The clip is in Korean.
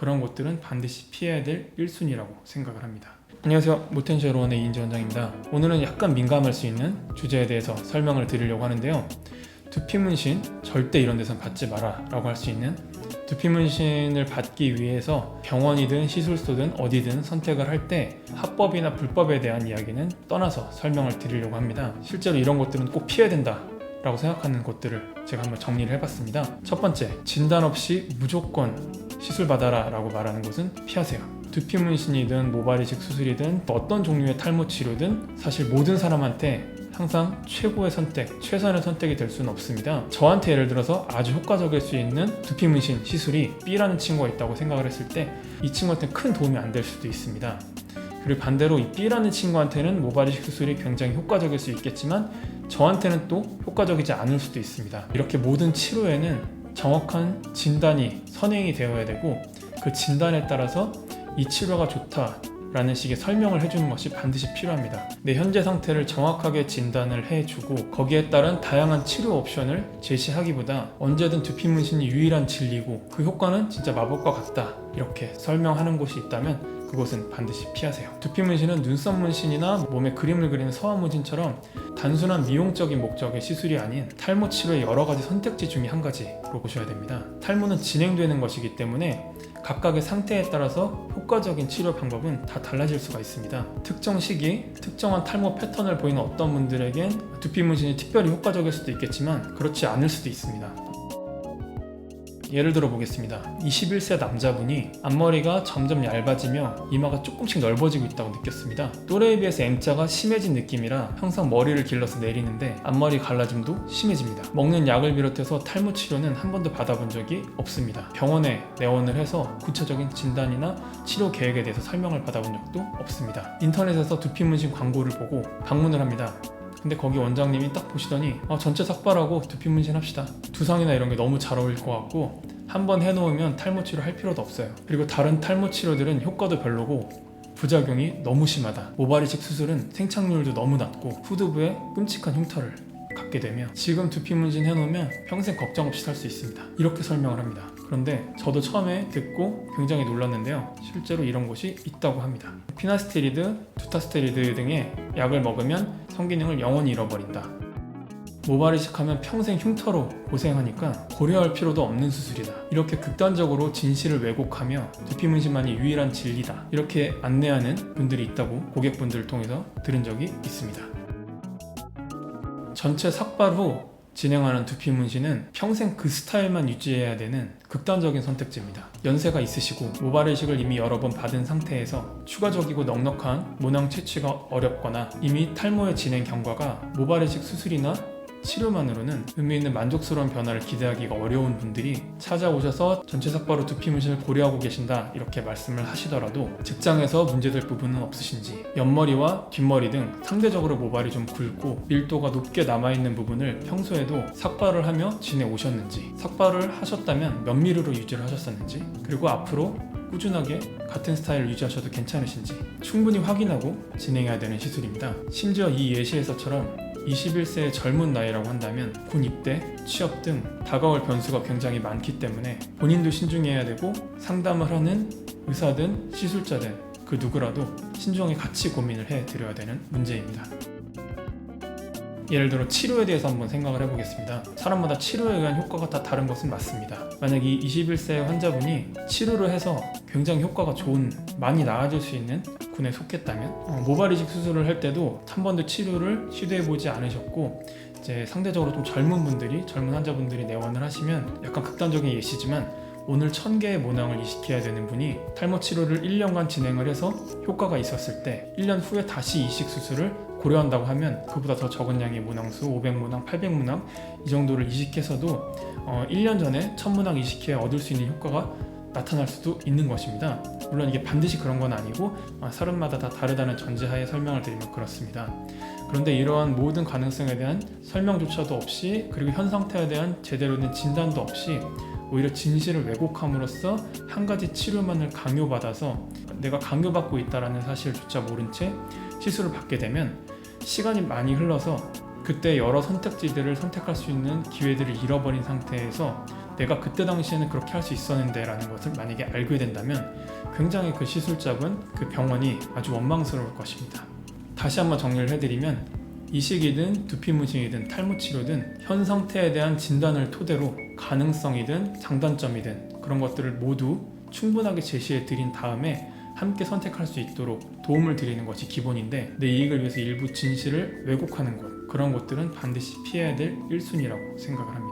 그런 곳들은 반드시 피해야 될 1순위라고 생각을 합니다. 안녕하세요. 모텐셜원의 이인재 원장입니다. 오늘은 약간 민감할 수 있는 주제에 대해서 설명을 드리려고 하는데요. 두피 문신 절대 이런 데선 받지 마라 라고 할 수 있는 두피 문신을 받기 위해서 병원이든 시술소든 어디든 선택을 할 때 합법이나 불법에 대한 이야기는 떠나서 설명을 드리려고 합니다. 실제로 이런 것들은 꼭 피해야 된다 라고 생각하는 것들을 제가 한번 정리를 해봤습니다. 첫 번째, 진단 없이 무조건 시술 받아라 라고 말하는 것은 피하세요. 두피 문신이든 모발 이식 수술이든 어떤 종류의 탈모 치료든 사실 모든 사람한테 항상 최고의 선택, 최선의 선택이 될 수는 없습니다. 저한테 예를 들어서 아주 효과적일 수 있는 두피 문신 시술이 B라는 친구가 있다고 생각을 했을 때 이 친구한테 큰 도움이 안 될 수도 있습니다. 그리고 반대로 이 B라는 친구한테는 모발 이식 수술이 굉장히 효과적일 수 있겠지만 저한테는 또 효과적이지 않을 수도 있습니다. 이렇게 모든 치료에는 정확한 진단이 선행이 되어야 되고 그 진단에 따라서 이 치료가 좋다 라는 식의 설명을 해주는 것이 반드시 필요합니다. 내 현재 상태를 정확하게 진단을 해주고 거기에 따른 다양한 치료 옵션을 제시하기보다 언제든 두피 문신이 유일한 진리고 그 효과는 진짜 마법과 같다 이렇게 설명하는 곳이 있다면 그곳은 반드시 피하세요. 두피 문신은 눈썹 문신이나 몸에 그림을 그리는 서화 문신처럼 단순한 미용적인 목적의 시술이 아닌 탈모 치료의 여러 가지 선택지 중에 한 가지로 보셔야 됩니다. 탈모는 진행되는 것이기 때문에 각각의 상태에 따라서 효과적인 치료 방법은 다 달라질 수가 있습니다. 특정 시기, 특정한 탈모 패턴을 보이는 어떤 분들에겐 두피 문신이 특별히 효과적일 수도 있겠지만 그렇지 않을 수도 있습니다. 예를 들어 보겠습니다. 21세 남자분이 앞머리가 점점 얇아지며 이마가 조금씩 넓어지고 있다고 느꼈습니다. 또래에 비해서 M자가 심해진 느낌이라 항상 머리를 길러서 내리는데 앞머리 갈라짐도 심해집니다. 먹는 약을 비롯해서 탈모 치료는 한 번도 받아본 적이 없습니다. 병원에 내원을 해서 구체적인 진단이나 치료 계획에 대해서 설명을 받아본 적도 없습니다. 인터넷에서 두피 문신 광고를 보고 방문을 합니다. 근데 거기 원장님이 딱 보시더니 어, 전체 삭발하고 두피 문신 합시다. 두상이나 이런 게 너무 잘 어울릴 것 같고 한 번 해놓으면 탈모 치료 할 필요도 없어요. 그리고 다른 탈모 치료들은 효과도 별로고 부작용이 너무 심하다. 모발 이식 수술은 생착률도 너무 낮고 후두부에 끔찍한 흉터를 갖게 되며 지금 두피 문신 해놓으면 평생 걱정 없이 살 수 있습니다. 이렇게 설명을 합니다. 그런데 저도 처음에 듣고 굉장히 놀랐는데요. 실제로 이런 곳이 있다고 합니다. 피나스테리드, 두타스테리드 등의 약을 먹으면 성기능을 영원히 잃어버린다. 모발 이식하면 평생 흉터로 고생하니까 고려할 필요도 없는 수술이다. 이렇게 극단적으로 진실을 왜곡하며 두피 문신만이 유일한 진리다. 이렇게 안내하는 분들이 있다고 고객분들을 통해서 들은 적이 있습니다. 전체 삭발 후 진행하는 두피 문신은 평생 그 스타일만 유지해야 되는 극단적인 선택지입니다. 연세가 있으시고 모발 이식을 이미 여러 번 받은 상태에서 추가적이고 넉넉한 모낭 채취가 어렵거나 이미 탈모의 진행 경과가 모발 이식 수술이나 치료만으로는 의미 있는 만족스러운 변화를 기대하기가 어려운 분들이 찾아오셔서 전체 삭발로 두피 문신을 고려하고 계신다 이렇게 말씀을 하시더라도 직장에서 문제될 부분은 없으신지 옆머리와 뒷머리 등 상대적으로 모발이 좀 굵고 밀도가 높게 남아있는 부분을 평소에도 삭발을 하며 지내오셨는지 삭발을 하셨다면 몇 미리로 유지를 하셨었는지 그리고 앞으로 꾸준하게 같은 스타일을 유지하셔도 괜찮으신지 충분히 확인하고 진행해야 되는 시술입니다. 심지어 이 예시에서처럼 21세의 젊은 나이라고 한다면 군 입대, 취업 등 다가올 변수가 굉장히 많기 때문에 본인도 신중해야 되고 상담을 하는 의사든 시술자든 그 누구라도 신중하게 같이 고민을 해 드려야 되는 문제입니다. 예를 들어 치료에 대해서 한번 생각을 해보겠습니다. 사람마다 치료에 의한 효과가 다 다른 것은 맞습니다. 만약 이 21세 환자분이 치료를 해서 굉장히 효과가 좋은, 많이 나아질 수 있는 군에 속했다면 어, 모발 이식 수술을 할 때도 한 번도 치료를 시도해보지 않으셨고 이제 상대적으로 좀 젊은 분들이 젊은 환자분들이 내원을 하시면 약간 극단적인 예시지만 오늘 1000개의 모낭을 이식해야 되는 분이 탈모 치료를 1년간 진행을 해서 효과가 있었을 때 1년 후에 다시 이식 수술을 고려한다고 하면 그보다 더 적은 양의 모낭수 500모낭, 800모낭 이 정도를 이식해서도 어, 1년 전에 1000모낭 이식해 얻을 수 있는 효과가 나타날 수도 있는 것입니다. 물론 이게 반드시 그런 건 아니고 어, 사람마다 다 다르다는 전제하에 설명을 드리면 그렇습니다. 그런데 이러한 모든 가능성에 대한 설명조차도 없이 그리고 현 상태에 대한 제대로 된 진단도 없이 오히려 진실을 왜곡함으로써 한 가지 치료만을 강요받아서 내가 강요받고 있다라는 사실조차 모른 채 시술을 받게 되면 시간이 많이 흘러서 그때 여러 선택지들을 선택할 수 있는 기회들을 잃어버린 상태에서 내가 그때 당시에는 그렇게 할 수 있었는데 라는 것을 만약에 알게 된다면 굉장히 그 시술잡은 그 병원이 아주 원망스러울 것입니다. 다시 한번 정리를 해드리면 이식이든 두피 문신이든 탈모 치료든 현 상태에 대한 진단을 토대로 가능성이든 장단점이든 그런 것들을 모두 충분하게 제시해 드린 다음에 함께 선택할 수 있도록 도움을 드리는 것이 기본인데 내 이익을 위해서 일부 진실을 왜곡하는 것 그런 것들은 반드시 피해야 될 1순위라고 생각을 합니다.